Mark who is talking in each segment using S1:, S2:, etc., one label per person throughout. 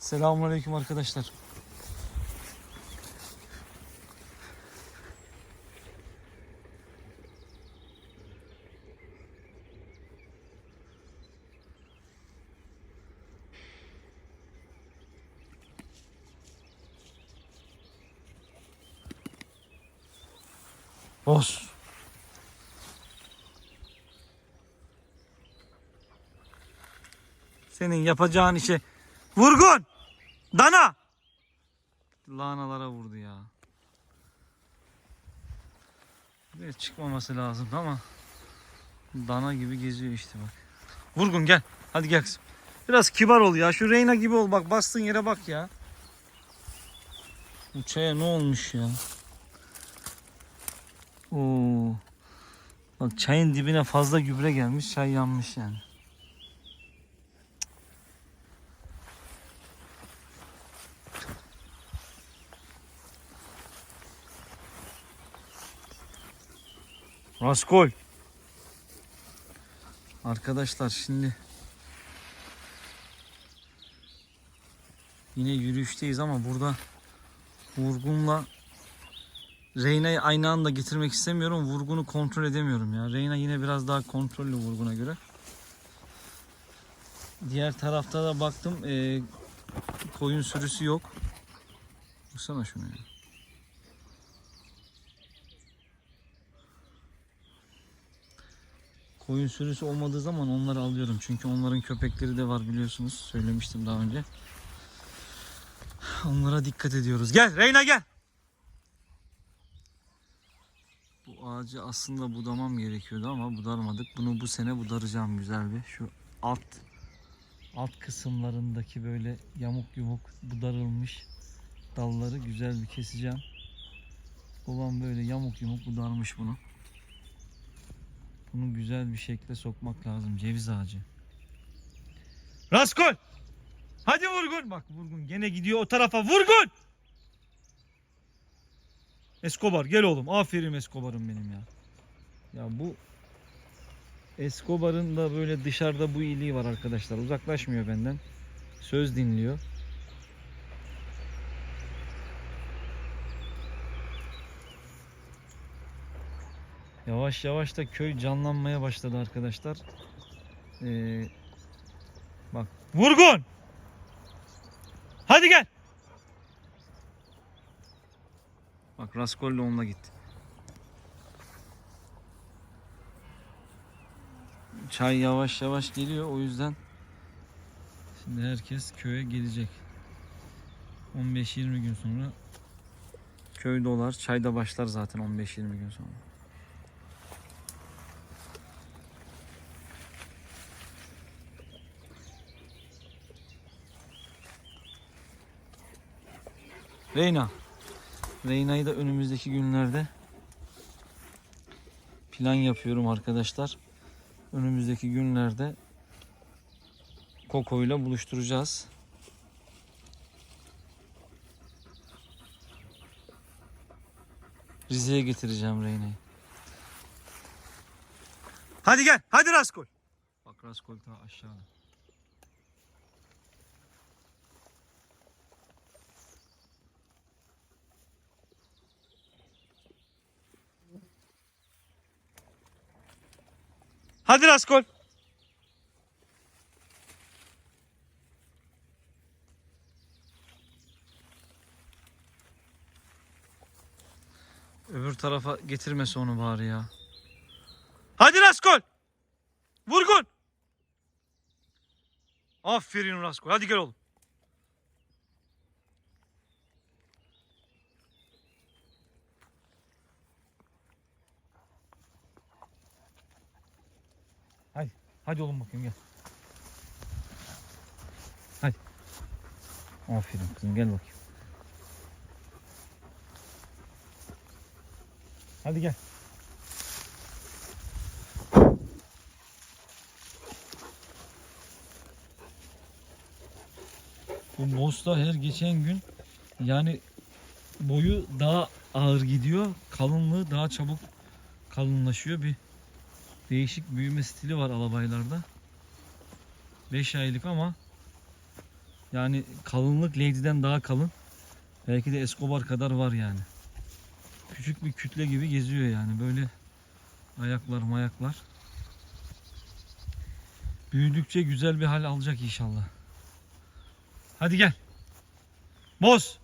S1: Selamünaleyküm arkadaşlar. Boz. Senin yapacağın işe vurgun. Dana. Lanalara vurdu ya. Buraya çıkmaması lazım ama dana gibi geziyor işte bak. Vurgun gel. Hadi gel kızım. Biraz kibar ol ya. Şu Reyna gibi ol. Bak bastığın yere bak ya. Bu çaya ne olmuş ya? Oo. Bak çayın dibine fazla gübre gelmiş. Çay yanmış yani. Raskol. Arkadaşlar şimdi yine yürüyüşteyiz ama burada vurgunla Reyna'yı aynı anda getirmek istemiyorum. Vurgunu kontrol edemiyorum ya. Reyna yine biraz daha kontrollü vurguna göre. Diğer tarafta da baktım eee, koyun sürüsü yok. Baksana şunu ya. Koyun sürüsü olmadığı zaman onları alıyorum. Çünkü onların köpekleri de var biliyorsunuz. Söylemiştim daha önce. Onlara dikkat ediyoruz. Gel Reyna gel. Bu ağacı aslında budamam gerekiyordu ama budarmadık. Bunu bu sene budaracağım güzel bir. Şu alt alt kısımlarındaki böyle yamuk yumuk budarılmış dalları güzel bir keseceğim. Babam böyle yamuk yumuk budarmış bunu. Bunu güzel bir şekilde sokmak lazım. Ceviz ağacı. Raskol! Hadi vurgun! Bak vurgun gene gidiyor o tarafa. Vurgun! Escobar gel oğlum. Aferin Escobar'ım benim ya. Ya bu Escobar'ın da böyle dışarıda bu iyiliği var arkadaşlar. Uzaklaşmıyor benden. Söz dinliyor. Yavaş yavaş da köy canlanmaya başladı arkadaşlar. Ee, bak vurgun. Hadi gel. Bak Raskol'le onunla gitti. Çay yavaş yavaş geliyor o yüzden şimdi herkes köye gelecek. 15-20 gün sonra köy dolar. Çay da başlar zaten 15-20 gün sonra. Reyna. Reyna'yı da önümüzdeki günlerde plan yapıyorum arkadaşlar. Önümüzdeki günlerde Koko ile buluşturacağız. Rize'ye getireceğim Reyna'yı. Hadi gel. Hadi Raskol. Bak Raskol ta aşağıda. Hadi Raskol. Öbür tarafa getirmese onu bari ya. Hadi Raskol. Vurgun. Aferin Raskol. Hadi gel oğlum. Hadi. Oğlum bakayım gel. Hadi. Aferin kızım gel bakayım. Hadi gel. Bu Mosta her geçen gün yani boyu daha ağır gidiyor. Kalınlığı daha çabuk kalınlaşıyor. Bir değişik büyüme stili var alabaylarda. 5 aylık ama Yani kalınlık Lady'den daha kalın. Belki de Escobar kadar var yani. Küçük bir kütle gibi geziyor yani böyle ayaklar mayaklar. Büyüdükçe güzel bir hal alacak inşallah. Hadi gel. Boz.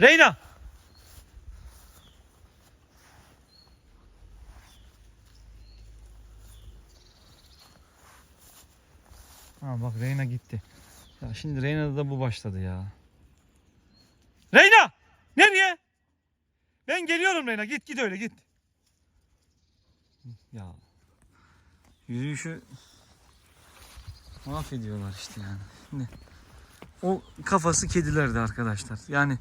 S1: Reyna. Ha bak Reyna gitti. Ya şimdi Reyna'da da bu başladı ya. Reyna! Nereye? Ben geliyorum Reyna. Git git öyle git. Ya. Yürüyüşü mahvediyorlar işte yani. Şimdi o kafası kedilerde arkadaşlar. Yani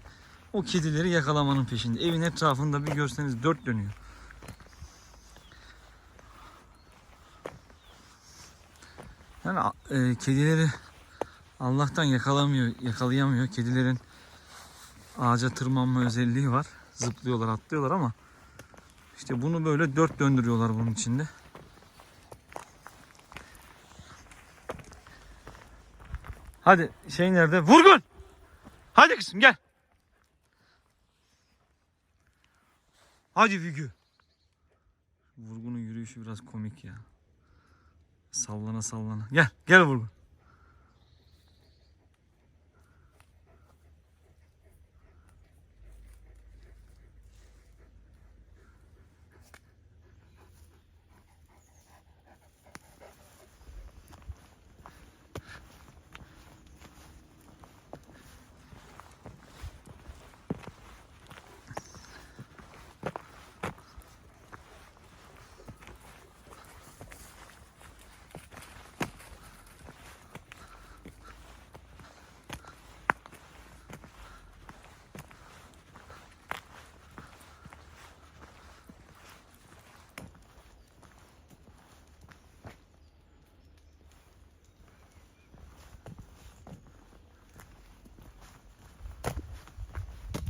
S1: o kedileri yakalamanın peşinde. Evin etrafında bir görseniz dört dönüyor. Yani e, kedileri Allah'tan yakalamıyor, yakalayamıyor. Kedilerin ağaca tırmanma özelliği var. Zıplıyorlar, atlıyorlar ama işte bunu böyle dört döndürüyorlar bunun içinde. Hadi şey nerede? Vurgun! Hadi kızım gel. Hadi Vigü. Vurgunun yürüyüşü biraz komik ya. Sallana sallana. Gel, gel Vurgun.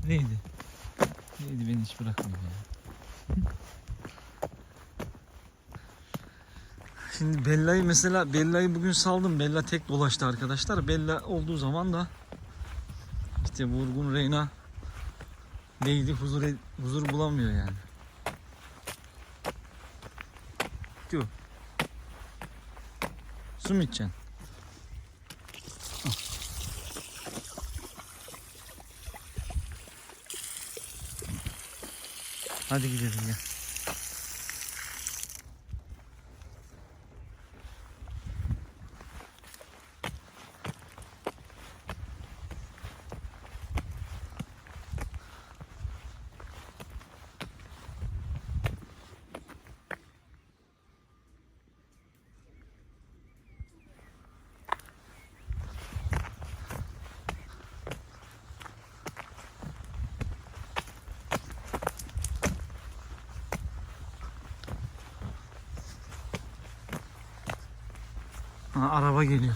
S1: Neydi? Neydi beni hiç bırakmıyor ya. Şimdi Bella'yı mesela Bella'yı bugün saldım. Bella tek dolaştı arkadaşlar. Bella olduğu zaman da işte Vurgun Reyna Lady huzur huzur bulamıyor yani. Tüh. Su mu içeceksin? Hadi gidelim ya. Ha, araba geliyor.